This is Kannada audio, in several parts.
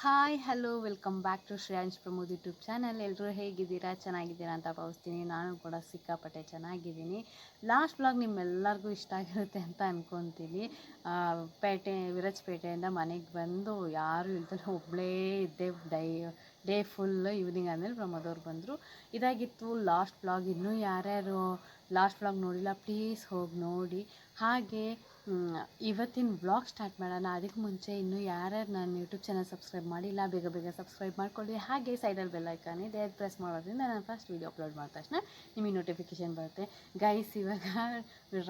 Hi, hello, welcome back to Shreyansh Pramod YouTube channel. ಎಲ್ಲರೂ ಹೇಗಿದ್ದೀರಾ? ಚೆನ್ನಾಗಿದ್ದೀರಾ ಅಂತ ಭಾವಿಸ್ತೀನಿ. ನಾನು ಕೂಡ ಸಿಕ್ಕಾಪಟ್ಟೆ ಚೆನ್ನಾಗಿದ್ದೀನಿ. ಲಾಸ್ಟ್ ಬ್ಲಾಗ್ ನಿಮ್ಮೆಲ್ಲರಿಗೂ ಇಷ್ಟ ಆಗಿರುತ್ತೆ ಅಂತ ಅಂದ್ಕೊತೀನಿ ಪೇಟೆ, ವಿರಾಜಪೇಟೆಯಿಂದ ಮನೆಗೆ ಬಂದು ಯಾರು ಇಲ್ದಲ್ಲ ಒಬ್ಬಳೇ ಇದ್ದೆ. ಡೈ, ಡೇ ಫುಲ್ ಈವ್ನಿಂಗ್ ಆದಮೇಲೆ ಪ್ರಮೋದ್ ಅವ್ರು ಬಂದರು. ಇದಾಗಿತ್ತು ಲಾಸ್ಟ್ ಬ್ಲಾಗ್ ಇನ್ನೂ ಯಾರ್ಯಾರು ಲಾಸ್ಟ್ ಬ್ಲಾಗ್ ನೋಡಿಲ್ಲ ಪ್ಲೀಸ್ ಹೋಗಿ ನೋಡಿ. ಹಾಗೆ ಇವತ್ತಿನ ಬ್ಲಾಗ್ ಸ್ಟಾರ್ಟ್ ಮಾಡೋಣ. ಅದಕ್ಕೆ ಮುಂಚೆ ಇನ್ನೂ ಯಾರ್ಯಾರು ನನ್ನ ಯೂಟ್ಯೂಬ್ ಚಾನಲ್ ಸಬ್ಸ್ಕ್ರೈಬ್ ಮಾಡಿಲ್ಲ, ಬೇಗ ಬೇಗ ಸಬ್ಸ್ಕ್ರೈಬ್ ಮಾಡ್ಕೊಳ್ಳಿ. ಹಾಗೆ ಸೈಡಲ್ಲಿ ಬೆಲ್ ಐಕಾನ್ ಇದೆ, ಅದು ಪ್ರೆಸ್ ಮಾಡೋದ್ರಿಂದ ನಾನು ಫಸ್ಟ್ ವೀಡಿಯೋ ಅಪ್ಲೋಡ್ ಮಾಡಿದ ತಕ್ಷಣ ನಿಮಗೆ ನೋಟಿಫಿಕೇಷನ್ ಬರುತ್ತೆ. ಗೈಸ್ ಇವಾಗ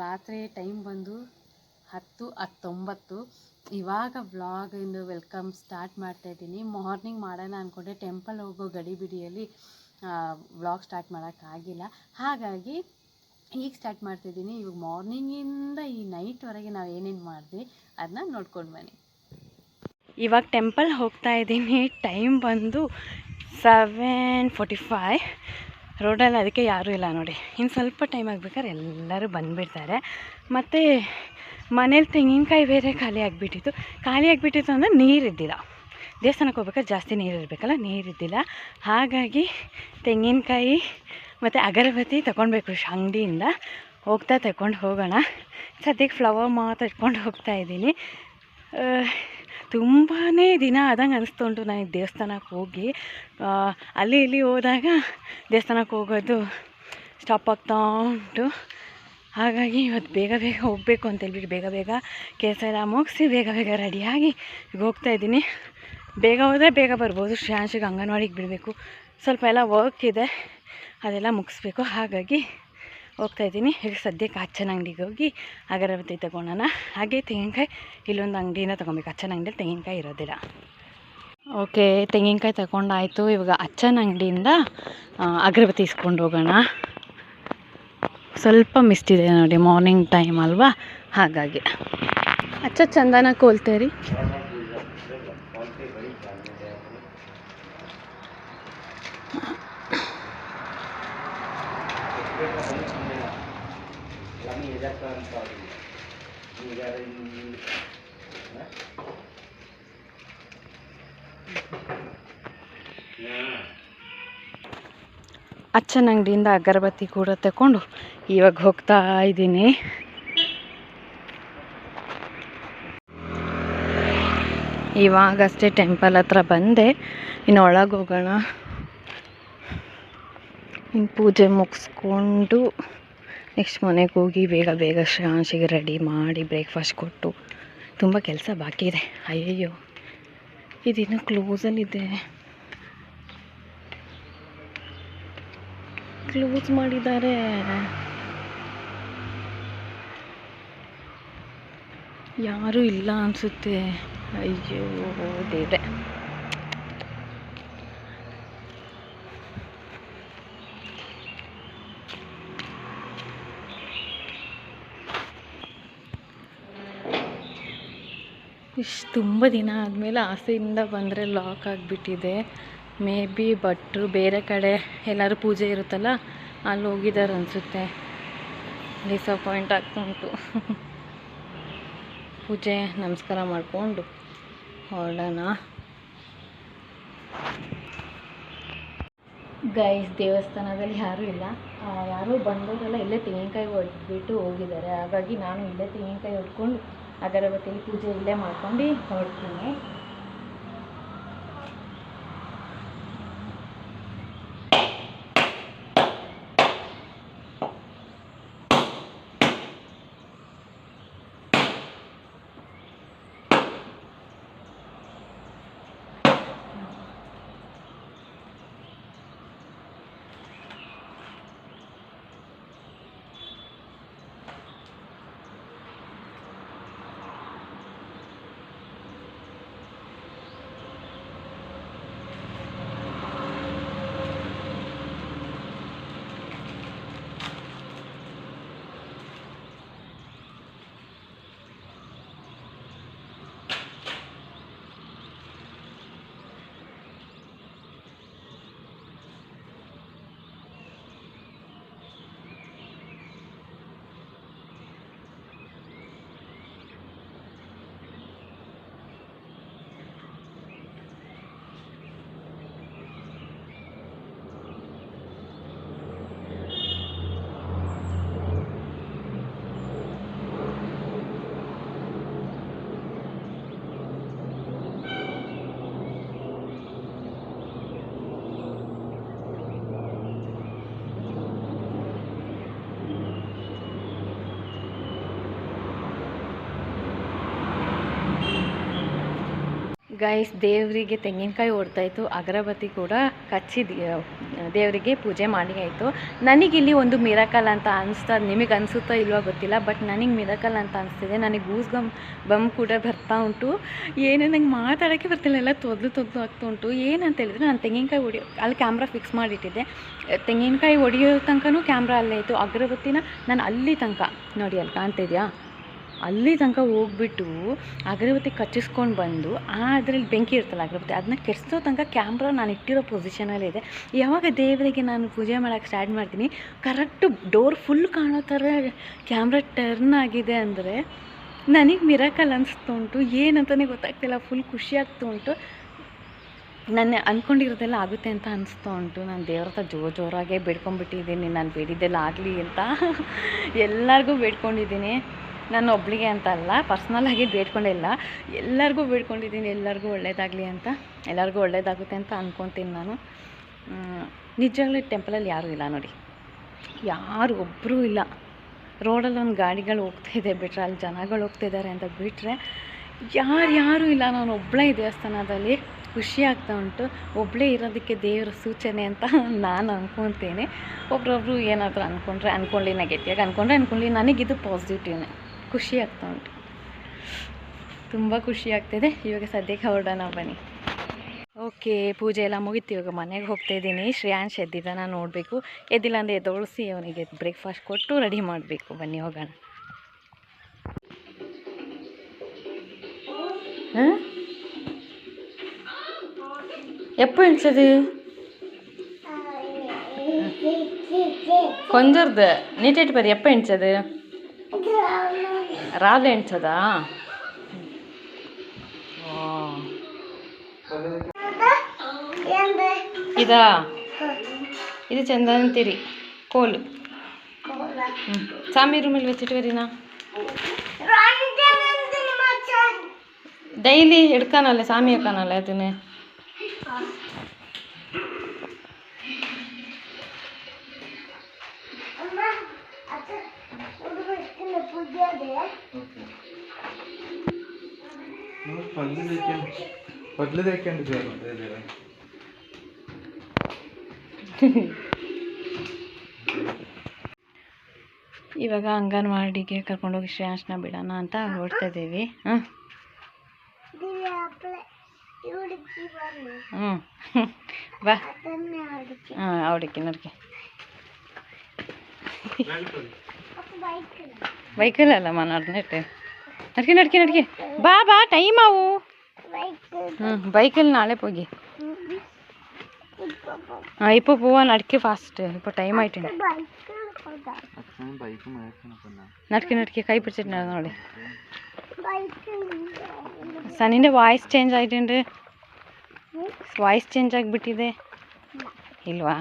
ರಾತ್ರಿ ಟೈಮ್ ಬಂದು ಹತ್ತು, ಹತ್ತೊಂಬತ್ತು. ಇವಾಗ ವ್ಲಾಗಿಂದು ವೆಲ್ಕಮ್ ಸ್ಟಾರ್ಟ್ ಮಾಡ್ತಾ ಇದ್ದೀನಿ. ಮಾರ್ನಿಂಗ್ ಮಾಡೋಣ ಅಂದ್ಕೊಂಡೆ ಟೆಂಪಲ್ ಹೋಗೋ ಗಡಿಬಿಡಿಯಲ್ಲಿ ವ್ಲಾಗ್ ಸ್ಟಾರ್ಟ್ ಮಾಡೋಕ್ಕಾಗಿಲ್ಲ. ಹಾಗಾಗಿ ಈಗ ಸ್ಟಾರ್ಟ್ ಮಾಡ್ತಿದ್ದೀನಿ. ಇವಾಗ ಮಾರ್ನಿಂಗಿಂದ ಈ ನೈಟ್ವರೆಗೆ ನಾವು ಏನೇನು ಮಾಡಿದ್ವಿ ಅದನ್ನ ನೋಡ್ಕೊಂಡು ಬನ್ನಿ. ಇವಾಗ ಟೆಂಪಲ್ ಹೋಗ್ತಾ ಇದ್ದೀನಿ. ಟೈಮ್ ಬಂದು ಸೆವೆನ್ ಫೋರ್ಟಿ ಫೈ ರೋಡಲ್ಲಿ ಅದಕ್ಕೆ ಯಾರೂ ಇಲ್ಲ ನೋಡಿ. ಇನ್ನು ಸ್ವಲ್ಪ ಟೈಮ್ ಆಗಬೇಕಾದ್ರೆ ಎಲ್ಲರೂ ಬಂದುಬಿಡ್ತಾರೆ. ಮತ್ತು ಮನೇಲಿ ತೆಂಗಿನಕಾಯಿ ಬೇರೆ ಖಾಲಿ ಆಗಿಬಿಟ್ಟಿತ್ತು. ಖಾಲಿ ಆಗಿಬಿಟ್ಟಿತ್ತು ಅಂದರೆ ನೀರಿದ್ದಿಲ್ಲ ದೇವಸ್ಥಾನಕ್ಕೆ ಹೋಗ್ಬೇಕಾದ್ರೆ ಜಾಸ್ತಿ ನೀರು ಇರಬೇಕಲ್ಲ? ನೀರಿದ್ದಿಲ್ಲ ಹಾಗಾಗಿ ತೆಂಗಿನಕಾಯಿ ಮತ್ತು ಅಗರಬತ್ತಿ ತಗೊಳ್ಬೇಕು ಅಂಗಡಿಯಿಂದ. ಹೋಗ್ತಾ ತಗೊಂಡು ಹೋಗೋಣ. ಸದ್ಯಕ್ಕೆ ಫ್ಲವರ್ ಮಾತ್ರ ಇಟ್ಕೊಂಡು ಹೋಗ್ತಾ ಇದ್ದೀನಿ. ತುಂಬಾ ದಿನ ಆದಂಗೆ ಅನಿಸ್ತು ಉಂಟು ನನಗೆ ದೇವಸ್ಥಾನಕ್ಕೆ ಹೋಗಿ. ಅಲ್ಲಿ ಇಲ್ಲಿ ಹೋದಾಗ ದೇವಸ್ಥಾನಕ್ಕೆ ಹೋಗೋದು ಸ್ಟಾಪ್ ಆಗ್ತಾ ಉಂಟು. ಹಾಗಾಗಿ ಇವತ್ತು ಬೇಗ ಬೇಗ ಹೋಗಬೇಕು ಅಂತ ಹೇಳ್ಬಿಟ್ಟು ಬೇಗ ಬೇಗ ಕೆಲಸ ಎಲ್ಲ ಮುಗಿಸಿ ಬೇಗ ಬೇಗ ರೆಡಿಯಾಗಿ ಹೋಗ್ತಾ ಇದ್ದೀನಿ. ಬೇಗ ಹೋದರೆ ಬೇಗ ಬರ್ಬೋದು. ಶ್ರೇಯಾಂಶಿಗೆ ಅಂಗನವಾಡಿಗೆ ಬಿಡಬೇಕು. ಸ್ವಲ್ಪ ಎಲ್ಲ ವರ್ಕ್ ಇದೆ. ಅದೆಲ್ಲ ಮುಗಿಸ್ಬೇಕು. ಹಾಗಾಗಿ ಹೋಗ್ತಾ ಇದ್ದೀನಿ. ಈಗ ಸದ್ಯಕ್ಕೆ ಅಚ್ಚನ ಅಂಗಡಿಗೆ ಹೋಗಿ ಅಗರಬತ್ತಿ ತೊಗೊಳೋಣ ಹಾಗೆ ತೆಂಗಿನಕಾಯಿ, ಇಲ್ಲೊಂದು ಅಂಗಡಿನ ತೊಗೊಬೇಕು. ಅಚ್ಚನ ಅಂಗಡಿಯಲ್ಲಿ ತೆಂಗಿನಕಾಯಿ ಇರೋದಿಲ್ಲ. ಓಕೆ, ತೆಂಗಿನಕಾಯಿ ತಗೊಂಡಾಯಿತು. ಇವಾಗ ಅಚ್ಚನ ಅಂಗಡಿಯಿಂದ ಅಗರಬತ್ತಿ ಇಸ್ಕೊಂಡು ಹೋಗೋಣ. ಸ್ವಲ್ಪ ಮಿಸ್ಟ್ ಇದೆ ನೋಡಿ. ಮಾರ್ನಿಂಗ್ ಟೈಮ್ ಅಲ್ವಾ? ಹಾಗಾಗಿ. ಅಚ್ಚ ಚಂದನ ಕೋಲ್ತೇರಿ. ಅಚ್ಚನ ಅಂಗಡಿಯಿಂದ ಅಗರಬತ್ತಿ ಕೂಡ ತಗೊಂಡು ಇವಾಗ ಹೋಗ್ತಾ ಇದ್ದೀನಿ. ಇವಾಗಷ್ಟೇ ಟೆಂಪಲ್ ಹತ್ರ ಬಂದೆ. ಇನ್ನು ಒಳಗೆ ಹೋಗೋಣ. ಇನ್ನು ಪೂಜೆ ಮುಗಿಸ್ಕೊಂಡು ನೆಕ್ಸ್ಟ್ ಮನೆಗೆ ಹೋಗಿ ಬೇಗ ಬೇಗ ಶಾಂಶಿಗೆ ರೆಡಿ ಮಾಡಿ ಬ್ರೇಕ್ಫಾಸ್ಟ್ ಕೊಟ್ಟು. ತುಂಬ ಕೆಲಸ ಬಾಕಿ ಇದೆ ಅಯ್ಯಯ್ಯೋ ಇದಿನ್ನೂ ಕ್ಲೋಸಲ್ಲಿದೆ ಕ್ಲೋಸ್ ಮಾಡಿದ್ದಾರೆ. ಯಾರೂ ಇಲ್ಲ ಅನ್ಸುತ್ತೆ. ಅಯ್ಯೋ, ದೇವ್ರೆ. ಇಷ್ಟು ತುಂಬ ದಿನ ಆದಮೇಲೆ ಆಸೆಯಿಂದ ಬಂದರೆ ಲಾಕ್ ಆಗಿಬಿಟ್ಟಿದೆ. ಮೇ ಬಿ ಭಟ್ರು ಬೇರೆ ಕಡೆ ಎಲ್ಲರೂ ಪೂಜೆ ಇರುತ್ತಲ್ಲ, ಅಲ್ಲಿ ಹೋಗಿದ್ದಾರೆ ಅನಿಸುತ್ತೆ. ಡಿಸಪಾಯಿಂಟ್ ಆಗ್ತಾ ಉಂಟು. ಪೂಜೆ, ನಮಸ್ಕಾರ ಮಾಡಿಕೊಂಡು ಹೊರಡೋಣ. ಗೈಸ್ ದೇವಸ್ಥಾನದಲ್ಲಿ ಯಾರೂ ಇಲ್ಲ. ಯಾರೂ ಬಂದವರೆಲ್ಲ ಇಲ್ಲೇ ತೆಂಗಿನಕಾಯಿ ಹೊಡೆದ್ಬಿಟ್ಟು ಹೋಗಿದ್ದಾರೆ. ಹಾಗಾಗಿ ನಾನು ಇಲ್ಲೇ ತೆಂಗಿನಕಾಯಿ ಹೊಡ್ಕೊಂಡು ಅಗರಬತ್ತಿಯಲ್ಲಿ ಪೂಜೆ ಇಲ್ಲೇ ಮಾಡ್ಕೊಂಡು ಹೊರಡ್ತೀನಿ. ಗೈಸ್ ದೇವರಿಗೆ ತೆಂಗಿನಕಾಯಿ ಹೊಡ್ತಾಯಿತ್ತು ಅಗರಬತ್ತಿ ಕೂಡ ಕಚ್ಚಿ ದೇವರಿಗೆ ಪೂಜೆ ಮಾಡಿ ಆಯಿತು. ನನಗಿಲ್ಲಿ ಒಂದು ಮಿರಕಲ್ ಅಂತ ಅನಿಸ್ತದೆ ನಿಮಗೆ ಅನಿಸುತ್ತೋ ಇಲ್ವೋ ಗೊತ್ತಿಲ್ಲ ಬಟ್ ನನಗೆ ಮಿರಕಲ್ ಅಂತ ಅನಿಸ್ತಿದೆ. ನನಗೆ ಗೂಸ್ ಗಮ್ ಬಮ್ ಕೂಡ ಬರ್ತಾ ಉಂಟು. ಏನು ನಂಗೆ ಮಾತಾಡೋಕ್ಕೆ ಬರ್ತಿಲ್ಲ, ಎಲ್ಲ ತೊದಲು ತೊದಲು ಆಗ್ತಾ ಉಂಟು. ಏನಂತ ಹೇಳಿದ್ರೆ ನಾನು ತೆಂಗಿನಕಾಯಿ ಹೊಡಿ, ಅಲ್ಲಿ ಕ್ಯಾಮ್ರಾ ಫಿಕ್ಸ್ ಮಾಡಿಟ್ಟಿದ್ದೆ. ತೆಂಗಿನಕಾಯಿ ಹೊಡಿಯೋ ತನಕನೂ ಕ್ಯಾಮ್ರಾ ಅಲ್ಲೇ ಇತ್ತು. ಅಗರಬತ್ತಿನ ನಾನು ಅಲ್ಲಿ ತನಕ, ನೋಡಿ ಅಲ್ಲಿ ಕಾಣ್ತಿದ್ಯಾ ಅಲ್ಲಿ ತನಕ ಹೋಗ್ಬಿಟ್ಟು ಅಗರಬತ್ತಿ ಕಚ್ಚಿಸ್ಕೊಂಡು ಬಂದು, ಆ ಅದರಲ್ಲಿ ಬೆಂಕಿ ಇರ್ತಲ್ಲ ಅಗರಬತ್ತಿ ಅದನ್ನ ಕೆಡಿಸೋ ತನಕ ಕ್ಯಾಮ್ರಾ ನಾನು ಇಟ್ಟಿರೋ ಪೊಸಿಷನಲ್ಲಿದೆ ಯಾವಾಗ ದೇವರಿಗೆ ನಾನು ಪೂಜೆ ಮಾಡೋಕ್ಕೆ ಸ್ಟಾರ್ಟ್ ಮಾಡ್ತೀನಿ ಕರೆಕ್ಟು ಡೋರ್ ಫುಲ್ ಕಾಣೋ ಥರ ಕ್ಯಾಮ್ರಾ ಟರ್ನ್ ಆಗಿದೆ ಅಂದರೆ ನನಗೆ ಮಿರಾಕಲ್ ಅನಿಸ್ತು ಉಂಟು. ಏನಂತಲೇ ಗೊತ್ತಾಗ್ತಿಲ್ಲ ಫುಲ್ ಖುಷಿ ಆಗ್ತು ಉಂಟು. ನನ್ನ ಅಂದ್ಕೊಂಡಿರೋದೆಲ್ಲ ಆಗುತ್ತೆ ಅಂತ ಅನಿಸ್ತಾ ಉಂಟು. ನಾನು ದೇವ್ರ ಹತ್ರ ಜೋರು ಜೋರಾಗೆ ಬೇಡ್ಕೊಂಡ್ಬಿಟ್ಟಿದ್ದೀನಿ, ನಾನು ಬೇಡಿದ್ದೆಲ್ಲ ಆಗಲಿ ಅಂತ ಎಲ್ಲರಿಗೂ ಬೇಡ್ಕೊಂಡಿದ್ದೀನಿ. ನಾನು ಒಬ್ಬಳಿಗೆ ಅಂತ ಅಲ್ಲ ಪರ್ಸ್ನಲಾಗಿ ಬೇಡ್ಕೊಂಡಿಲ್ಲ ಎಲ್ಲರಿಗೂ ಬೇಡ್ಕೊಂಡಿದ್ದೀನಿ, ಎಲ್ಲರಿಗೂ ಒಳ್ಳೇದಾಗಲಿ ಅಂತ. ಎಲ್ಲರಿಗೂ ಒಳ್ಳೇದಾಗುತ್ತೆ ಅಂತ ಅಂದ್ಕೊತೀನಿ ನಾನು. ನಿಜವಾಗ್ಲೂ ಟೆಂಪಲಲ್ಲಿ ಯಾರೂ ಇಲ್ಲ ನೋಡಿ. ಯಾರು ಒಬ್ಬರೂ ಇಲ್ಲ. ರೋಡಲ್ಲಿ ಒಂದು ಗಾಡಿಗಳು ಹೋಗ್ತಾ ಇದೆ, ಬಿಟ್ರೆ ಅಲ್ಲಿ ಜನಗಳು ಹೋಗ್ತಿದ್ದಾರೆ ಅಂತ ಬಿಟ್ಟರೆ ಯಾರು ಯಾರೂ ಇಲ್ಲ. ನಾನು ಒಬ್ಬಳೇ ದೇವಸ್ಥಾನದಲ್ಲಿ ಖುಷಿ ಆಗ್ತಾ ಉಂಟು. ಒಬ್ಬಳೇ ಇರೋದಕ್ಕೆ ದೇವರ ಸೂಚನೆ ಅಂತ ನಾನು ಅಂದ್ಕೊತೀನಿ ಒಬ್ರೊಬ್ರು ಏನಾದರೂ ಅಂದ್ಕೊಂಡ್ರೆ ಅಂದ್ಕೊಳ್ಳಿ ನೆಗೆಟಿವ್ ಅಂದ್ಕೊಂಡ್ರೆ ಅಂದ್ಕೊಳ್ಳಿ ನನಗಿದು ಪಾಸಿಟಿವ್ನೇ ಖುಷಿ ಆಗ್ತಾ ಉಂಟು ತುಂಬ ಖುಷಿ ಆಗ್ತಿದೆ ಇವಾಗ ಸದ್ಯಕ್ಕೆ ಹೊರಡೋಣ ಬನ್ನಿ ಓಕೆ ಪೂಜೆ ಎಲ್ಲ ಮುಗೀತು ಇವಾಗ ಮನೆಗೆ ಹೋಗ್ತಾ ಇದ್ದೀನಿ ಶ್ರೇಯಾಂಶ್ ಎದ್ದಿದ್ದಾನ ನೋಡಬೇಕು ಎದ್ದಿಲ್ಲ ಅಂದರೆ ಎದ್ದೊಳಿಸಿ ಅವನಿಗೆ ಬ್ರೇಕ್ಫಾಸ್ಟ್ ಕೊಟ್ಟು ರೆಡಿ ಮಾಡಬೇಕು ಬನ್ನಿ ಹೋಗೋಣ எப்போ எழுந்தது கொஞ்சது நீட்டிட்டு பாரு எப்போ எழுந்தது రాళ్ళు ఎంచదా ఇదా இது சந்தனத்திரி கோல் சாமி ரூமில் வச்சுட்டு வரீனா டெய்லி எடுக்கானால சாமி எடுக்கானால அதுன்னு ಇವಾಗ ಅಂಗನವಾಡಿಗೆ ಕರ್ಕೊಂಡೋಗಿ ಶ್ರೇಯಾಂಶನ ಬಿಡೋಣ ಅಂತ ಹೊರಡ್ತಾ ಇದ್ದೀವಿ. ಹಾಂ ಹ್ಞೂ ಬಾ. ಹಾಂ ಅವಡಿಕೆ ನೋಡಿಕೆ. ಬೈಕಲ್ಲಲ್ಲ ಮಾ ನಡ್ನಿಟ್ಟೆ നടക്കി നടക്കി ನಡ್ಕೆ ಬಾ ടൈം ಟೈಮ್ ബൈക്കിൽ ಹ್ಞೂ ಬೈಕಲ್ಲಿ ನಾಳೆ ಹೋಗಿ ആ ഇപ്പോൾ പോവാൻ നടക്കി ഫാസ്റ്റ് ഇപ്പോൾ ടൈം ആയിട്ടുണ്ട്. നടക്കി നടക്കി. കൈ പിടിച്ചിട്ടുണ്ടായിരുന്നു അവിടെ. സണ്ണിന്റെ വോയിസ് ചേഞ്ച് ആയിട്ടുണ്ട്. വോയിസ് ചേഞ്ച് ആക്കി ബിട്ടിದೆ ഇല്ലവാ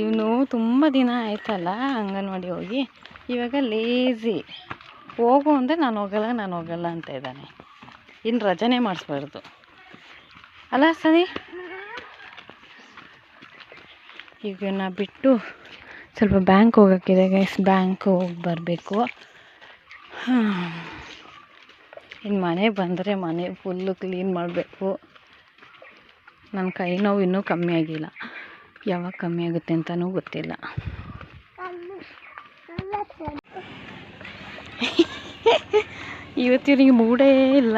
ಇವನು ತುಂಬ ದಿನ ಆಯ್ತಲ್ಲ ಅಂಗನವಾಡಿ ಹೋಗಿ. ಇವಾಗ ಲೇಜಿ ಹೋಗು ಅಂದರೆ ನಾನು ಹೋಗಲ್ಲ ನಾನು ಹೋಗಲ್ಲ ಅಂತ ಇದ್ದಾನೆ. ಇನ್ನು ರಜನೆ ಮಾಡಿಸ್ಬಾರ್ದು. ಅಲ್ಲ ಸರಿ ಈಗ ನಾ ಬಿಟ್ಟು ಸ್ವಲ್ಪ ಬ್ಯಾಂಕ್ ಹೋಗೋಕ್ಕಿದೆ ಗೈಸ್ ಬ್ಯಾಂಕ್ ಹೋಗಿ ಬರಬೇಕು. ಇನ್ನು ಮನೆ ಬಂದರೆ ಮನೆ ಫುಲ್ಲು ಕ್ಲೀನ್ ಮಾಡಬೇಕು. ನನ್ನ ಕೈ ನೋವು ಇನ್ನೂ ಕಮ್ಮಿ ಆಗಿಲ್ಲ. ಯಾವಾಗ ಕಮ್ಮಿ ಆಗುತ್ತೆ ಅಂತಲೂ ಗೊತ್ತಿಲ್ಲ. ಇವತ್ತಿವ್ರಿಗೆ ಮೂಡೇ ಇಲ್ಲ.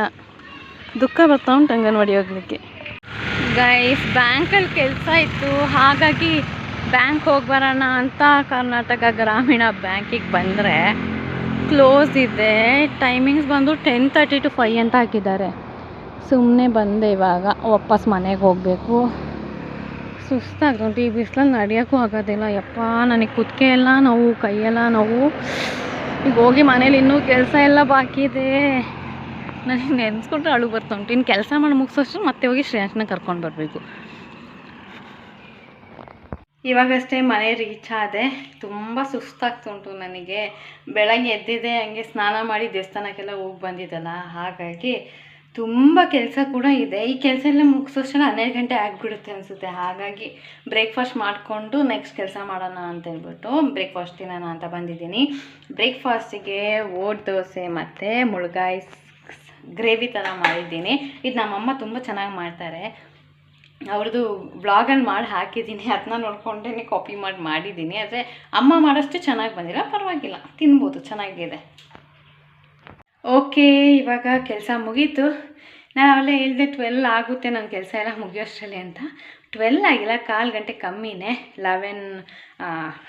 ದುಃಖ ಬರ್ತಾ ಉಂಟು ಅಂಗನವಾಡಿ ಹೋಗ್ಲಿಕ್ಕೆ. ಗೈಸ್ ಬ್ಯಾಂಕಲ್ಲಿ ಕೆಲಸ ಇತ್ತು. ಹಾಗಾಗಿ ಬ್ಯಾಂಕ್ ಹೋಗಿ ಬರೋಣ ಅಂತ ಕರ್ನಾಟಕ ಗ್ರಾಮೀಣ ಬ್ಯಾಂಕಿಗೆ ಬಂದರೆ ಕ್ಲೋಸ್ ಇದೆ. ಟೈಮಿಂಗ್ಸ್ ಬಂದು ಟೆನ್ ತರ್ಟಿ ಟು ಫೈ ಅಂತ ಹಾಕಿದ್ದಾರೆ. ಸುಮ್ಮನೆ ಬಂದೆ ಇವಾಗ. ವಾಪಸ್ ಮನೆಗೆ ಹೋಗಬೇಕು. ಸುಸ್ತಾಗ್ತುಂಟು ಈ ಬಿಸಿಲಲ್ಲಿ ನಡೆಯೋಕ್ಕೂ ಆಗೋದಿಲ್ಲ. ಯಪ್ಪ, ನನಗೆ ಕುತ್ತಿಗೆ ಎಲ್ಲ ನೋವು ಕೈಯೆಲ್ಲ ನೋವು. ಈಗ ಹೋಗಿ ಮನೇಲಿ ಇನ್ನೂ ಕೆಲಸ ಎಲ್ಲ ಬಾಕಿ ಇದೆ. ನನಗೆ ನೆನೆಸ್ಕೊಂಡ್ರೆ ಅಳು ಬರ್ತಾ ಉಂಟು. ಇನ್ನು ಕೆಲಸ ಮಾಡಿ ಮುಗಿಸೋಷ್ಟು ಮತ್ತೆ ಹೋಗಿ ಶ್ರೇಯಾಂಶನ ಕರ್ಕೊಂಡು ಬರಬೇಕು. ಇವಾಗಷ್ಟೇ ಮನೆ ರೀಚ್ ಆದೆ. ತುಂಬ ಸುಸ್ತಾಗ್ತುಂಟು ನನಗೆ. ಬೆಳಗ್ಗೆ ಎದ್ದಿದೆ ಹಂಗೆ ಸ್ನಾನ ಮಾಡಿ ದೇವಸ್ಥಾನಕ್ಕೆಲ್ಲ ಹೋಗಿ ಬಂದಿದ್ದಲ್ಲ. ಹಾಗಾಗಿ ತುಂಬ ಕೆಲಸ ಕೂಡ ಇದೆ. ಈ ಕೆಲಸ ಎಲ್ಲ ಮುಗಿಸೋಷ್ಟರಲ್ಲಿ ಹನ್ನೆರಡು ಗಂಟೆ ಆಗಿಬಿಡುತ್ತೆ ಅನಿಸುತ್ತೆ. ಹಾಗಾಗಿ ಬ್ರೇಕ್ಫಾಸ್ಟ್ ಮಾಡಿಕೊಂಡು ನೆಕ್ಸ್ಟ್ ಕೆಲಸ ಮಾಡೋಣ ಅಂತ ಹೇಳ್ಬಿಟ್ಟು ಬ್ರೇಕ್ಫಾಸ್ಟ್ ತಿನ್ನೋಣ ಅಂತ ಬಂದಿದ್ದೀನಿ. ಬ್ರೇಕ್ಫಾಸ್ಟಿಗೆ ಓಟ್ ದೋಸೆ ಮತ್ತು ಮುಳುಗಾಯಿ ಗ್ರೇವಿ ಥರ ಮಾಡಿದ್ದೀನಿ. ಇದು ನಮ್ಮಮ್ಮ ತುಂಬ ಚೆನ್ನಾಗಿ ಮಾಡ್ತಾರೆ. ಅವ್ರದ್ದು ಬ್ಲಾಗಲ್ಲಿ ಮಾಡಿ ಹಾಕಿದ್ದೀನಿ. ಅದನ್ನ ನೋಡ್ಕೊಂಡೇ ಕಾಪಿ ಮಾಡಿ ಮಾಡಿದ್ದೀನಿ. ಆದರೆ ಅಮ್ಮ ಮಾಡೋಷ್ಟು ಚೆನ್ನಾಗಿ ಬಂದಿಲ್ಲ. ಪರವಾಗಿಲ್ಲ. ತಿನ್ಬೋದು. ಚೆನ್ನಾಗಿದೆ. ಓಕೆ, ಇವಾಗ ಕೆಲಸ ಮುಗೀತು. ನಾನು ಅವಲೇ ಹೇಳಿದೆ ಟ್ವೆಲ್ ಆಗುತ್ತೆ ನನ್ನ ಕೆಲಸ ಎಲ್ಲ ಮುಗಿಯೋಷ್ಟರಲ್ಲಿ ಅಂತ. ಟ್ವೆಲ್ ಆಗಿಲ್ಲ, ಕಾಲು ಗಂಟೆ ಕಮ್ಮಿನೇ. ಲೆವೆನ್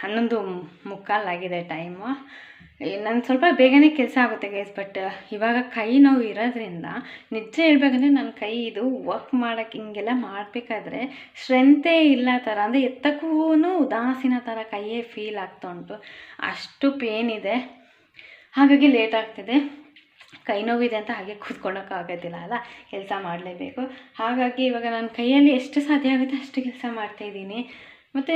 ಹನ್ನೊಂದು ಮುಕ್ಕಾಲಾಗಿದೆ ಟೈಮು ನನ್ನ ಸ್ವಲ್ಪ ಬೇಗನೆ ಕೆಲಸ ಆಗುತ್ತೆ ಗೈಸ್ ಬಟ್ ಇವಾಗ ಕೈ ನೋವು ಇರೋದ್ರಿಂದ ನಿಜ ಹೇಳ್ಬೇಕಂದ್ರೆ ನನ್ನ ಕೈ ಇದು ವರ್ಕ್ ಮಾಡೋಕ್ಕೆ ಹಿಂಗೆಲ್ಲ ಮಾಡಬೇಕಾದ್ರೆ ಸ್ಟ್ರೆಂತೇ ಇಲ್ಲ ಥರ. ಅಂದರೆ ಎತ್ತಕ್ಕೂ ಉದಾಸೀನ ಥರ ಕೈಯೇ ಫೀಲ್ ಆಗ್ತಾ ಉಂಟು. ಅಷ್ಟು ಪೇನ್ ಇದೆ. ಹಾಗಾಗಿ ಲೇಟ್ ಆಗ್ತಿದೆ. ಕೈ ನೋವಿದೆ ಅಂತ ಹಾಗೆ ಕೂತ್ಕೊಳ್ಳೋಕ್ಕಾಗೋದಿಲ್ಲ ಅಲ್ಲ? ಕೆಲಸ ಮಾಡಲೇಬೇಕು. ಹಾಗಾಗಿ ಇವಾಗ ನನ್ನ ಕೈಯಲ್ಲಿ ಎಷ್ಟು ಸಾಧ್ಯ ಆಗುತ್ತೆ ಅಷ್ಟು ಕೆಲಸ ಮಾಡ್ತಾಯಿದ್ದೀನಿ ಮತ್ತು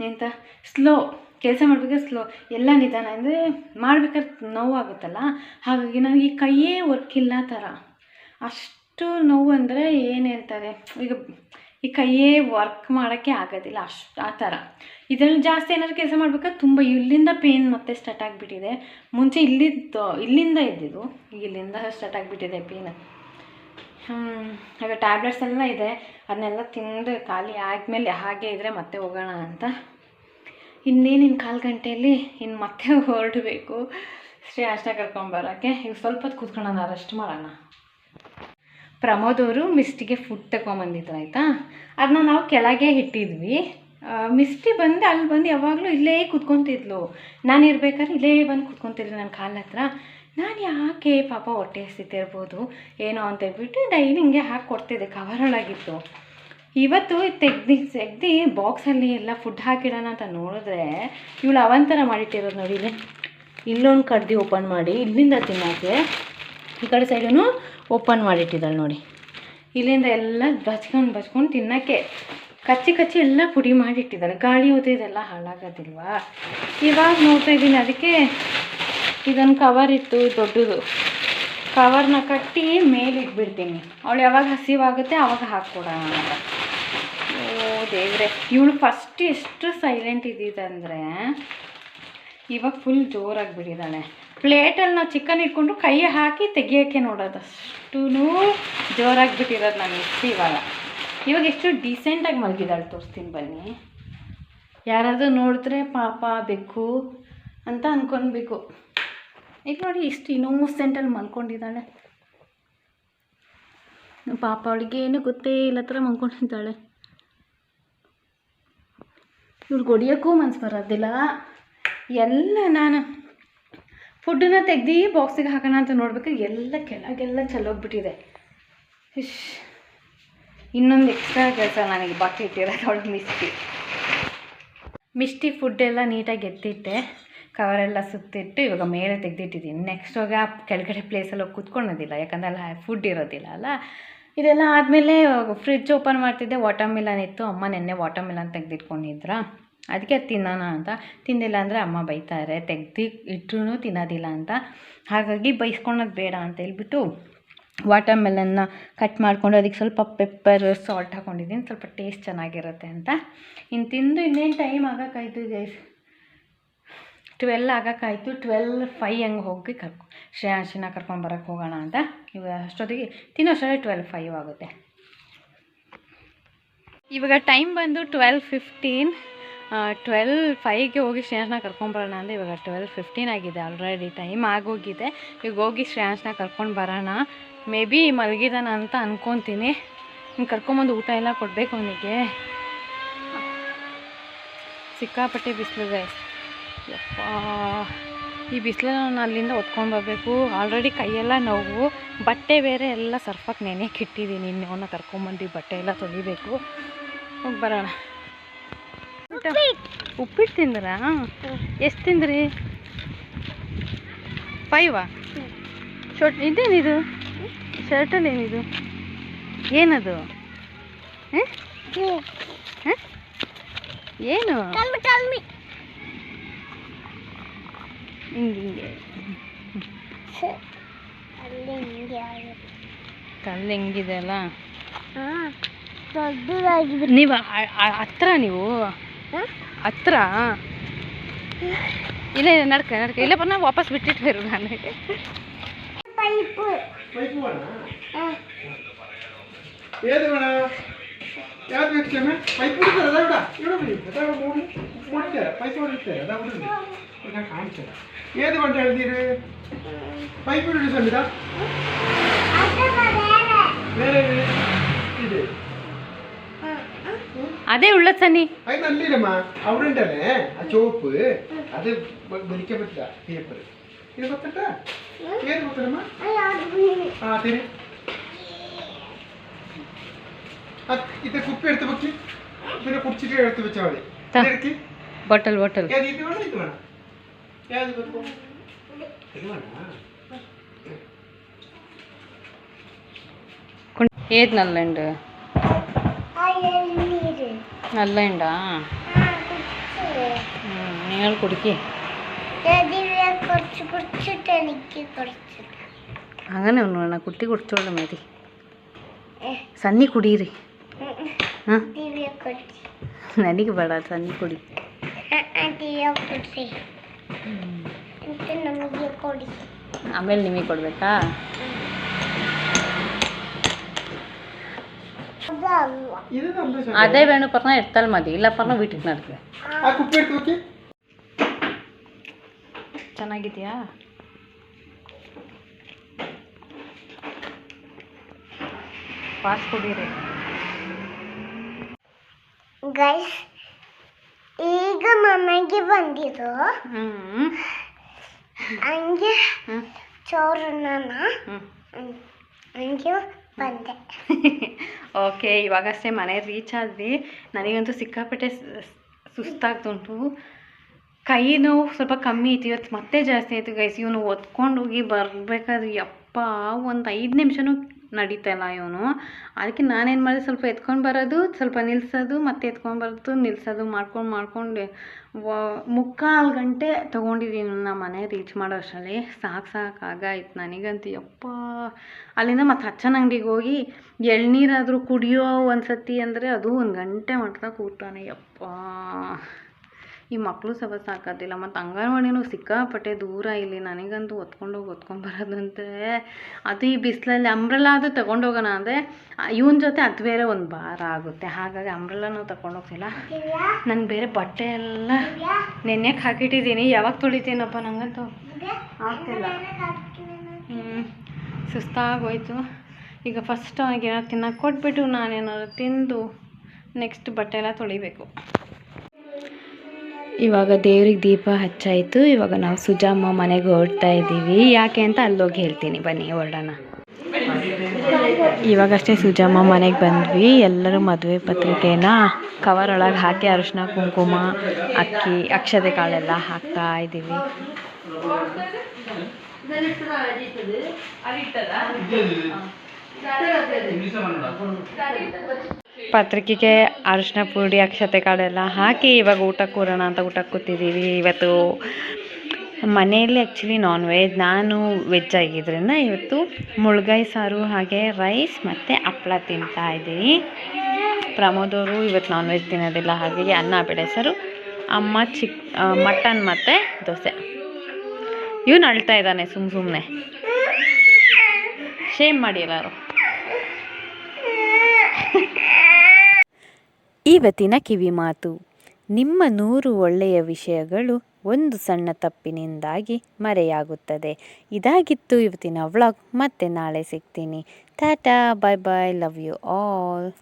ಎಂತ? ಸ್ಲೋ ಕೆಲಸ ಮಾಡಬೇಕಾದ್ರೆ ಸ್ಲೋ ಎಲ್ಲ ನಿಧಾನ. ಅಂದರೆ ಮಾಡ್ಬೇಕಾದ್ರೆ ನೋವಾಗುತ್ತಲ್ಲ? ಹಾಗಾಗಿ ನನಗೆ ಈ ಕೈಯೇ ವರ್ಕ್ ಇಲ್ಲ ಥರ. ಅಷ್ಟು ನೋವು ಅಂದರೆ ಏನು ಹೇಳ್ತಾರೆ? ಈಗ ಈ ಕೈಯೇ ವರ್ಕ್ ಮಾಡೋಕ್ಕೆ ಆಗೋದಿಲ್ಲ, ಅಷ್ಟು ಆ ಥರ. ಇದರಲ್ಲಿ ಜಾಸ್ತಿ ಏನಾದ್ರು ಕೆಲಸ ಮಾಡ್ಬೇಕಾದ್ರೆ ತುಂಬ ಇಲ್ಲಿಂದ ಪೇನ್ ಮತ್ತೆ ಸ್ಟಾರ್ಟ್ ಆಗಿಬಿಟ್ಟಿದೆ. ಮುಂಚೆ ಇಲ್ಲಿದ್ದು, ಇಲ್ಲಿಂದ ಇದ್ದಿದ್ದು, ಇಲ್ಲಿಂದ ಸ್ಟಾರ್ಟ್ ಆಗಿಬಿಟ್ಟಿದೆ ಪೇನ್ ಆಗ ಟ್ಯಾಬ್ಲೆಟ್ಸ್ ಎಲ್ಲ ಇದೆ. ಅದನ್ನೆಲ್ಲ ತಿಂದು ಖಾಲಿ ಆದಮೇಲೆ ಹಾಗೆ ಇದ್ದರೆ ಮತ್ತೆ ಹೋಗೋಣ ಅಂತ. ಇನ್ನೇನು ಇನ್ನು ಕಾಲು ಗಂಟೆಯಲ್ಲಿ ಇನ್ನು ಮತ್ತೆ ಹೊರಡಬೇಕು. ಶ್ರೀ ಅಷ್ಟ ಕರ್ಕೊಂಬರೋಕ್ಕೆ ಈಗ ಸ್ವಲ್ಪ ಹೊತ್ತು ಕೂತ್ಕೊಳ್ಳೋಣ ರೆಸ್ಟ್ ಮಾಡೋಣ. ಪ್ರಮೋದ್ ಅವರು ಮಿಸ್ಟಿಗೆ ಫುಡ್ ತಗೊಂಬಂದಿದ್ರು ಆಯಿತಾ? ಅದನ್ನ ನಾವು ಕೆಳಗೆ ಇಟ್ಟಿದ್ವಿ. ಮಿಸ್ಟಿ ಬಂದು ಅಲ್ಲಿ ಬಂದು ಯಾವಾಗಲೂ ಇಲ್ಲೇ ಕುತ್ಕೊತಿದ್ಲು. ನಾನು ಇರ್ಬೇಕಾದ್ರೆ ಇಲ್ಲೇ ಬಂದು ಕುತ್ಕೊತಿದ್ಲು ನನ್ನ ಕಾಲ ಹತ್ರ. ನಾನು ಯಾಕೆ ಪಾಪ ಹೊಟ್ಟೆ ಹಸಿತಿರ್ಬೋದು ಏನೋ ಅಂತ ಹೇಳ್ಬಿಟ್ಟು ಡೈಲಿ ಹಿಂಗೆ ಹಾಕಿ ಕೊಡ್ತಿದ್ದೆ ಕವರೊಳಗಿತ್ತು ಇವತ್ತು ತೆಗ್ದು ತೆಗ್ದು ಬಾಕ್ಸಲ್ಲಿ ಎಲ್ಲ ಫುಡ್ ಹಾಕಿಡೋಣ ಅಂತ ನೋಡಿದ್ರೆ ಇವಳು ಅವಂತರ ಮಾಡಿಟ್ಟಿರೋದು ನೋಡಿ. ಇಲ್ಲಿ ಇಲ್ಲೊಂದು ಕಡ್ದು ಓಪನ್ ಮಾಡಿ ಇಲ್ಲಿಂದ ತಿನ್ನೋಕ್ಕೆ ಈ ಕಡೆ ಸೈಡೂ ಓಪನ್ ಮಾಡಿಟ್ಟಿದ್ದಾಳೆ ನೋಡಿ. ಇಲ್ಲಿಂದ ಎಲ್ಲ ಬಚ್ಕೊಂಡು ಬಚ್ಕೊಂಡು ತಿನ್ನೋಕ್ಕೆ ಕಚ್ಚಿ ಕಚ್ಚಿ ಎಲ್ಲ ಪುಡಿ ಮಾಡಿಟ್ಟಿದ್ದಾಳೆ. ಗಾಳಿ ಹೋದಿದೆಲ್ಲ ಹಾಳಾಗೋದಿಲ್ವಾ? ಇವಾಗ ನೋಡ್ತಾ ಇದ್ದೀನಿ. ಅದಕ್ಕೆ ಇದೊಂದು ಕವರ್ ಇತ್ತು, ದೊಡ್ಡದು. ಕವರ್ನ ಕಟ್ಟಿ ಮೇಲೆ ಇಟ್ಬಿಡ್ತೀನಿ. ಅವಳು ಯಾವಾಗ ಹಸಿವಾಗುತ್ತೆ ಆವಾಗ ಹಾಕ್ಕೊಡೋಣ ಓ ದೇವ್ರೆ. ಇವಳು ಫಸ್ಟ್ ಎಷ್ಟು ಸೈಲೆಂಟ್ ಇದ್ದಿದ್ದಂದರೆ ಇವಾಗ ಫುಲ್ ಜೋರಾಗಿ ಬಿಟ್ಟಿದ್ದಾಳೆ. ಪ್ಲೇಟಲ್ಲಿ ನಾವು ಚಿಕನ್ ಇಟ್ಕೊಂಡು ಕೈ ಹಾಕಿ ತೆಗಿಯೋಕ್ಕೆ ನೋಡೋದು. ಅಷ್ಟೂ ಜೋರಾಗಿ ಬಿಟ್ಟಿರೋದು ನಾನು ಎಷ್ಟು ಇವಾಗ. ಇವಾಗ ಎಷ್ಟು ಡೀಸೆಂಟಾಗಿ ಮಲಗಿದಾಳೆ ತೋರಿಸ್ತೀನಿ ಬನ್ನಿ. ಯಾರಾದರೂ ನೋಡಿದ್ರೆ ಪಾಪ ಬೆಕ್ಕು ಅಂತ ಅಂದ್ಕೊಳ್ಬೇಕು ಈಗ ನೋಡಿ ಇಷ್ಟು ಇನ್ನೋಸೆಂಟಲ್ಲಿ ಮಲ್ಕೊಂಡಿದ್ದಾಳೆ. ಪಾಪ ಅವಳಿಗೆ ಏನು ಗೊತ್ತೇ ಇಲ್ಲ ಥರ ಮಲ್ಕೊಂಡಿದ್ದಾಳೆ. ಇವ್ರಿಗೆ ಹೊಡಿಯೋಕ್ಕೂ ಮನ್ಸು ಬರೋದಿಲ್ಲ. ಎಲ್ಲ ನಾನು ಫುಡ್ಡನ್ನ ತೆಗ್ದು ಬಾಕ್ಸಿಗೆ ಹಾಕೋಣ ಅಂತ ನೋಡ್ಬೇಕು. ಎಲ್ಲ ಕೆಳಗೆಲ್ಲ ಚೆಲ್ಲೋಗ್ಬಿಟ್ಟಿದೆ. ಇಶ್. ಇನ್ನೊಂದು ಎಕ್ಸ್ಟ್ರಾ ಕೆಲಸ ನನಗೆ ಬಾಕಿ ಇಟ್ಟಿರೋದು ಅವಳು ಮಿಸ್ಟಿ ಮಿಸ್ಟಿ ಫುಡ್ ಎಲ್ಲ ನೀಟಾಗಿ ಎತ್ತಿಟ್ಟೆ. ಕವರೆಲ್ಲ ಸುತ್ತಿಟ್ಟು ಇವಾಗ ಮೇಲೆ ತೆಗೆದಿಟ್ಟಿದ್ದೀನಿ. ನೆಕ್ಸ್ಟ್ ಹೋಗಿ ಆ ಕೆಳಗಡೆ ಪ್ಲೇಸಲ್ಲಿ ಹೋಗಿ ಕೂತ್ಕೊಳ್ಳೋದಿಲ್ಲ, ಯಾಕಂದ್ರೆ ಅಲ್ಲಿ ಫುಡ್ ಇರೋದಿಲ್ಲ ಅಲ್ಲ. ಇದೆಲ್ಲ ಆದಮೇಲೆ ಫ್ರಿಡ್ಜ್ ಓಪನ್ ಮಾಡ್ತಿದ್ದೆ ವಾಟರ್ ಮಿಲನ್ ಇತ್ತು. ಅಮ್ಮ ನೆನ್ನೆ ವಾಟರ್ ಮಿಲನ್ ತೆಗೆದಿಟ್ಕೊಂಡಿದ್ರ? ಅದಕ್ಕೆ ತಿನ್ನೋಣ ಅಂತ. ತಿಂದಿಲ್ಲ ಅಂದರೆ ಅಮ್ಮ ಬೈತಾರೆ, ತೆಗ್ದು ಇಟ್ರೂ ತಿನ್ನೋದಿಲ್ಲ ಅಂತ. ಹಾಗಾಗಿ ಬೈಸ್ಕೊಳೋದು ಬೇಡ ಅಂತ ಹೇಳ್ಬಿಟ್ಟು ವಾಟರ್ ಮೆಲನ್ನ ಕಟ್ ಮಾಡಿಕೊಂಡು ಅದಕ್ಕೆ ಸ್ವಲ್ಪ ಪೆಪ್ಪರ್ ಸಾಲ್ಟ್ ಹಾಕ್ಕೊಂಡಿದ್ದೀನಿ ಸ್ವಲ್ಪ ಟೇಸ್ಟ್ ಚೆನ್ನಾಗಿರುತ್ತೆ ಅಂತ. ಇನ್ನು ತಿಂದು ಇನ್ನೇನು ಟೈಮ್ ಆಗೋಕ್ಕಾಯ್ತು ಗೈಸ್ ಟ್ವೆಲ್ ಆಗೋಕ್ಕಾಯ್ತು. ಟ್ವೆಲ್ ಫೈ ಹಂಗೆ ಹೋಗಿ ಕರ್ಕೊ ಕರ್ಕೊಂಡು ಕರ್ಕೊಂಬರಕ್ಕೆ ಹೋಗೋಣ ಅಂತ. ಇವಾಗ ಅಷ್ಟೊತ್ತಿಗೆ ತಿನ್ನೋ ಅಷ್ಟರಲ್ಲಿ ಟ್ವೆಲ್ ಫೈವ್ ಆಗುತ್ತೆ. ಇವಾಗ ಟೈಮ್ ಬಂದು ಟ್ವೆಲ್ ಫಿಫ್ಟೀನ್ ಟ್ವೆಲ್ ಫೈವ್ಗೆ ಹೋಗಿ ಶ್ರೇಯಾಂಶನ ಕರ್ಕೊಂಬರೋಣ ಅಂದರೆ ಇವಾಗ ಟ್ವೆಲ್ ಫಿಫ್ಟೀನ್ ಆಗಿದೆ ಆಲ್ರೆಡಿ ಟೈಮ್ ಆಗೋಗಿದೆ. ಈಗ ಹೋಗಿ ಶ್ರೇಯಾಂಶನ ಕರ್ಕೊಂಡು ಬರೋಣ. ಮೇ ಬಿ ಮಲಗಿದಾನ ಅಂತ ಅಂದ್ಕೊತೀನಿ ಹಿಂಗೆ ಕರ್ಕೊಂಬಂದು ಊಟ ಎಲ್ಲ ಕೊಡಬೇಕು ಅವನಿಗೆ. ಸಿಕ್ಕಾಪಟ್ಟೆ ಬಿಸಿಲು ಗೈಸ್ ಯಪ್ಪ, ಈ ಬಿಸಿಲಲ್ಲಿ ನಾನು ಅಲ್ಲಿಂದ ಹೊತ್ಕೊಂಡು ಬರಬೇಕು. ಆಲ್ರೆಡಿ ಕೈಯೆಲ್ಲ ನೋವು. ಬಟ್ಟೆ ಬೇರೆ ಎಲ್ಲ ಸರ್ಫಕ್ಕೆ ನೆನೆಯಕ್ಕೆ ಇಟ್ಟಿದ್ದೀನಿ. ಇನ್ನು ಅವನ್ನ ಕರ್ಕೊಂಬಂದು ಬಟ್ಟೆ ಎಲ್ಲ ತೊಳಿಬೇಕು. ಹೋಗಿ ಬರೋಣ. ಊಟ? ಉಪ್ಪಿಟ್ಟು ತಿಂದ್ರಾ? ಎಷ್ಟು ತಿಂದ್ರಿ? ಫೈವಾ ಶರ್ಟ್ ಇದೇನಿದು? ಶರ್ಟಲ್ಲಿ ಏನಿದು? ಏನದು? ಏನು? ಹಿಂಗೆ ಕಲ್ಲು ಹೆಂಗಿದೆ ಅಲ್ಲ? ನೀವು ಹತ್ರ ನೀವು? ಹತ್ರ ಇಲ್ಲ ಇಲ್ಲ ನಡ್ಕ ನಡ್ಕ ಇಲ್ಲ ಬಂದ ವಾಪಸ್ ಬಿಟ್ಟಿಟ್ಟು ಬರು ನಾನು ఏది వంట ఎడితీరు పైపు సంగీత వేరే ఇది అదే ఉళ్ళదు సన్ని అయినా అల్లిరమ్మా అవునంటానే ఆ చోపు అదే బలికబెట్ట పేపర్ ఇది గొప్పట ఏది గొప్పదమ్మా తెరి இது குப்பி எடுத்து வச்சு பின்ன குடிச்சிட்டு எடுத்து வச்சா அவளே இருக்கு பாட்டல் பாட்டல் இது வேணா இது வேணா ஏது இது வேணா ஏது പേപ്പർ ഇത് പത്തട്ടാ ഏത് പത്തനമ്മ ആ തരി ആ, ഇത് കുപ്പി എടുത്ത് വെക്കി പിന്നെ കുടിച്ചിട്ട് എടുത്ത് വെച്ചാൽ മതി ത. എടുക്ക് ಬಾಟಲ್ ಬಾಟಲ್ ഏത് ഇത് വേണം ഇത് വേണം ഏത് വെക്കും ഇത് വേണം ಏದ್ ನಲ್ಲಂಡು നീര് നല്ലുണ്ടാ ആ കുടിച്ചേ നിങ്ങൾ കുടിക്കേ ദിവ്യ കുറച്ച് കുടിച്ചിട്ട് എനിക്ക് കുറച്ച് അങ്ങനെ ഒന്നും വേണം കുട്ടി കുടിച്ചോളൂ മതി ಸನ್ನಿ ಕುಡೀರಿ ಹಾಂ ദിവ്യ കുടിച്ച് ನನಗೆ ಬೇಡ ಸನ್ನಿ ಕುಡಿ ദിവ്യ കുടിച്ച് എന്നിട്ട് നമുക്ക് കൊടി ಆಮೇಲೆ ನಿಮಗೆ ಕೊಡಬೇಕಾ అదే వేణు పక్కన ఎత్తాలి మాది ఇలా పక్కన వీటికి నడిపి ಚೆನ್ನಾಗಿದ್ಯಾ? ಪಾಸ್ ಕೊಡಿರಿ. ಗೈಸ್ ಈಗ ಮಮ್ಮಿಗೆ ಬಂದಿದ್ದು ಹಂಗೆ ಚೌರನ್ನ ಹಂಗೆ ಬಂದೆ. ಓಕೆ ಇವಾಗಷ್ಟೇ ಮನೆ ರೀಚ್ ಆದ್ವಿ ನನಗಂತೂ ಸಿಕ್ಕಾಪಟ್ಟೆ ಸುಸ್ತಾಗ್ತುಂಟು ಕೈ ನೋವು ಸ್ವಲ್ಪ ಕಮ್ಮಿ ಇತ್ತು ಇವತ್ತು ಮತ್ತೆ ಜಾಸ್ತಿ ಆಯಿತು ಗೈಸ್ ಇವನು ಒತ್ಕೊಂಡು ಹೋಗಿ ಬರಬೇಕಾದ್ರೆ ಯಪ್ಪ, ಒಂದು ಐದು ನಿಮಿಷನೂ ನಡೀತಾ ಇಲ್ಲ ಇವನು. ಅದಕ್ಕೆ ನಾನೇನು ಮಾಡಿದೆ? ಸ್ವಲ್ಪ ಎತ್ಕೊಂಡು ಬರೋದು, ಸ್ವಲ್ಪ ನಿಲ್ಸೋದು, ಮತ್ತೆ ಎತ್ಕೊಂಡು ಬರೋದು, ನಿಲ್ಸೋದು, ಮಾಡ್ಕೊಂಡು ಮಾಡ್ಕೊಂಡು ವ ಮುಕ್ಕಾಲು ಗಂಟೆ ತೊಗೊಂಡಿದ್ದೀನಿ ನಮ್ಮ ಮನೆ ರೀಚ್ ಮಾಡೋ ಅಷ್ಟರಲ್ಲಿ. ಸಾಕು ಸಾಕಾಗಾಯ್ತು ನನಗಂತೂ. ಯಪ್ಪ! ಅಲ್ಲಿಂದ ಮತ್ತೆ ಹಚ್ಚನ ಅಂಗಡಿಗೆ ಹೋಗಿ ಎಳ್ನೀರಾದರೂ ಕುಡಿಯೋ ಒಂದು ಸತಿ ಅಂದರೆ ಅದು ಒಂದು ಗಂಟೆ ಮಟ್ಟದಾಗ ಕೂತಾನೆ ಯಪ್ಪ! ಈ ಮಕ್ಕಳು ಸಹ ಸಾಕಾತಿಲ್ಲ. ಮತ್ತು ಅಂಗನವಾಡಿನೂ ಸಿಕ್ಕಾಪಟ್ಟೆ ದೂರ ಇಲ್ಲಿ. ನನಗಂತೂ ಹೊತ್ಕೊಂಡೋಗಿ ಹೊತ್ಕೊಂಬರೋದಂತೆ ಅದು ಈ ಬಿಸಿಲಲ್ಲಿ ಅಂಬ್ರೆಲ್ಲ ಅದು ತಗೊಂಡೋಗೋಣ ಅಂದರೆ ಇವನ ಜೊತೆ ಅದು ಬೇರೆ ಒಂದು ಭಾರ ಆಗುತ್ತೆ. ಹಾಗಾಗಿ ಅಂಬ್ರೆಲ್ಲನೂ ತಗೊಂಡೋಗ್ತಿಲ್ಲ ನನಗೆ ಬೇರೆ ಬಟ್ಟೆ ಎಲ್ಲ ದಿವ್ಯಾ ಹಾಕಿಟ್ಟಿದ್ದೀನಿ. ಯಾವಾಗ ತೊಳಿತೀನಪ್ಪ ನನಗಂತೂ ಆಗ್ತಿಲ್ಲ. ಹ್ಞೂ ಸುಸ್ತಾಗೋಯ್ತು. ಈಗ ಫಸ್ಟ್ ಅವನಿಗೆ ಏನಾದ್ರು ತಿನ್ನೋಕೆ ಕೊಟ್ಬಿಟ್ಟು ನಾನೇನಾದ್ರು ತಿಂದು ನೆಕ್ಸ್ಟ್ ಬಟ್ಟೆ ಎಲ್ಲ ತೊಳಿಬೇಕು. ಇವಾಗ ದೇವ್ರಿಗೆ ದೀಪ ಹಚ್ಚಾಯಿತು. ಇವಾಗ ನಾವು ಸುಜಾಮ್ಮ ಮನೆಗೆ ಹೊರಡ್ತಾ ಇದ್ದೀವಿ. ಯಾಕೆ ಅಂತ ಅಲ್ಲೋಗಿ ಹೇಳ್ತೀನಿ. ಬನ್ನಿ ಹೊರಡೋಣ. ಇವಾಗಷ್ಟೇ ಸುಜಾಮ್ಮ ಮನೆಗೆ ಬಂದ್ವಿ. ಎಲ್ಲರೂ ಮದುವೆ ಪತ್ರಿಕೆನ ಕವರ್ ಒಳಗೆ ಹಾಕಿ ಅರಿಶಿನ ಕುಂಕುಮ ಅಕ್ಕಿ ಅಕ್ಷತೆ ಕಾಳೆಲ್ಲ ಹಾಕ್ತಾ ಇದ್ದೀವಿ. ಪತ್ರಿಕೆಗೆ ಅರಿಶಿನ, ಪುಡಿ, ಅಕ್ಷತೆ ಕಾಳೆಲ್ಲ ಹಾಕಿ ಇವಾಗ ಊಟಕ್ಕೆ ಕೂರೋಣ ಅಂತ ಊಟಕ್ಕೆ ಕೂತಿದ್ದೀವಿ. ಇವತ್ತು ಮನೆಯಲ್ಲಿ ಆ್ಯಕ್ಚುಲಿ ನಾನ್ ವೆಜ್ ನಾನು ವೆಜ್ ಆಗಿದ್ದರಿಂದ ಇವತ್ತು ಮುಳುಗೈ ಸಾರು ಹಾಗೆ ರೈಸ್ ಮತ್ತು ಹಪ್ಳ ತಿಂತಾ ಇದ್ದೀನಿ. ಪ್ರಮೋದ್ ಅವರು ಇವತ್ತು ನಾನ್ ವೆಜ್ ತಿನ್ನೋದಿಲ್ಲ, ಹಾಗಾಗಿ ಅನ್ನ, ಬೇಳೆ ಸಾರು, ಅಮ್ಮ ಚಿಕ್ ಮಟನ್ ಮತ್ತು ದೋಸೆ. ಇವನು ಅಳ್ತಾ ಇದ್ದಾನೆ ಸುಮ್ಮ ಸುಮ್ಮನೆ ಶೇಮ್ ಮಾಡಿ ಎಲ್ಲರೂ. ಇವತ್ತಿನ ಕಿವಿ ಮಾತು. ನಿಮ್ಮ ನೂರು ಒಳ್ಳೆಯ ವಿಷಯಗಳು ಒಂದು ಸಣ್ಣ ತಪ್ಪಿನಿಂದಾಗಿ ಮರೆಯಾಗುತ್ತದೆ. ಇದಾಗಿತ್ತು ಇವತ್ತಿನ ವ್ಲಾಗ್. ಮತ್ತೆ ನಾಳೆ ಸಿಗ್ತೀನಿ. Tata bye bye love you all.